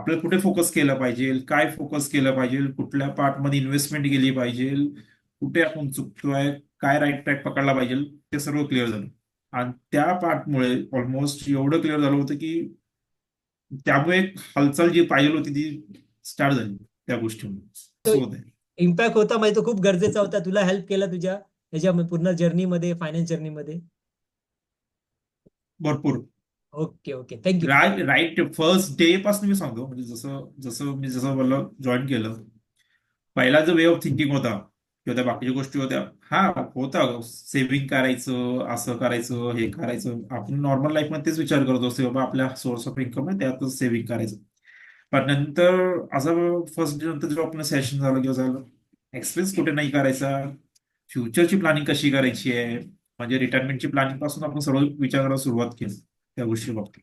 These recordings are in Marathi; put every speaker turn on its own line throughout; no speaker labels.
आपल्याला कुठे फोकस केलं पाहिजे? काय फोकस केलं पाहिजे? कुठल्या पार्टमध्ये इन्व्हेस्टमेंट गेली पाहिजे? कुठे आपण चुकतोय? काय राईट ट्रॅक पकडला पाहिजे? ते सर्व क्लिअर झालं. आणि त्या पार्टमुळे ऑलमोस्ट एवढं क्लिअर झालं होतं की त्यामुळे एक हालचाल जी पाहिजे होती ती स्टार्ट झाली त्या गोष्टीमुळे.
इम्पॅक्ट होता म्हणजे तो खूप गरजेचा होता. तुला हेल्प केला तुझ्या ह्याच्या पूर्ण जर्नीमध्ये फायनान्स जर्नीमध्ये
भरपूर.
Okay okay. Thank you
right right first day पासून मी सांगतो म्हणजे जसं जसं मी जसं मला जॉईन केलं पहिला जो वे ऑफ थिंकिंग होता किंवा त्या बाकीच्या गोष्टी होत्या हा होता सेव्हिंग करायचं असं करायचं हे करायचं. आपण नॉर्मल लाईफमध्ये तेच विचार करत असतो बाबा आपल्या सोर्स ऑफ इन्कम आहे त्यातच सेव्हिंग करायचं. पण नंतर असं फर्स्ट डे नंतर जेव्हा आपलं सेशन झालं किंवा झालं एक्सपेन्स कुठे नाही करायचा. फ्युचरची प्लॅनिंग कशी करायची आहे? म्हणजे रिटायरमेंटची प्लॅनिंगपासून आपण सर्व विचार करायला सुरुवात केली. त्या गोष्टी बाबतीत.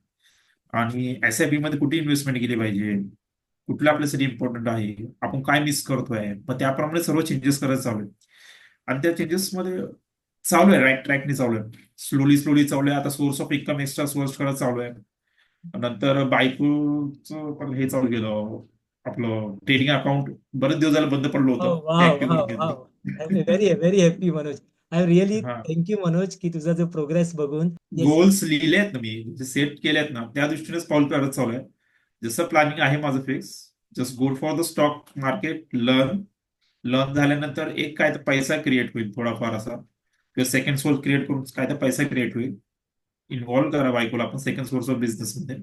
आणि एस आय पी मध्ये कुठे इन्व्हेस्टमेंट केली पाहिजे? कुठलं आपल्यासाठी इम्पॉर्टंट आहे? आपण काय मिस करतोय? मग त्याप्रमाणे सर्व चेंजेस करत चालू आहे आणि त्या चेंजेस मध्ये चालू आहे. राईट ट्रॅकने चालू आहे. स्लोली स्लोली चालू आहे. आता source of income extra source करत चालू आहे. नंतर बायकोचं पण हे चालू केलं. आपलं ट्रेडिंग अकाउंट बरेच दिवस झालं बंद पडलं होतं.
Very happy Manoj I really
हा.
थँक्यू मनोज की तुझा जो प्रोग्रेस बघून.
गोल्स लिहिले आहेत ना मी जे सेट केलेत ना त्या दृष्टीनेच पाऊल करत चालू आहे जसं प्लॅनिंग आहे माझं fix just go for the stock market learn learn झाल्यानंतर एक काय तर पैसा क्रिएट होईल थोडाफार असा. किंवा सेकंड सोर्स क्रिएट करून काय तर पैसा क्रिएट होईल. इन्व्हॉल्व करा बायकोला आपण सेकंड सोर्स ऑफ बिझनेस मध्ये.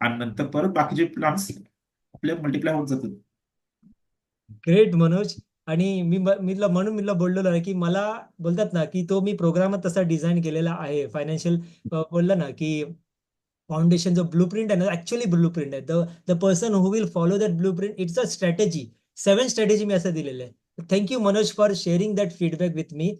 आणि नंतर परत बाकीचे प्लॅन्स आपले मल्टिप्लाय होत जातात
ग्रेट मनोज. आणि मी मीला म्हणून मी बोललेलो आहे की मला बोलतात ना की तो मी प्रोग्राम तसा डिझाईन केलेला आहे. फायनान्शियल बोलला ना की फाउंडेशन जो ब्लू प्रिंट आहे ना ऍक्च्युअली ब्लू प्रिंट आहे. The the person who will follow that blueprint it's a strategy seven strategy मी असं दिलेलं आहे. Thank you Manoj for sharing that feedback with me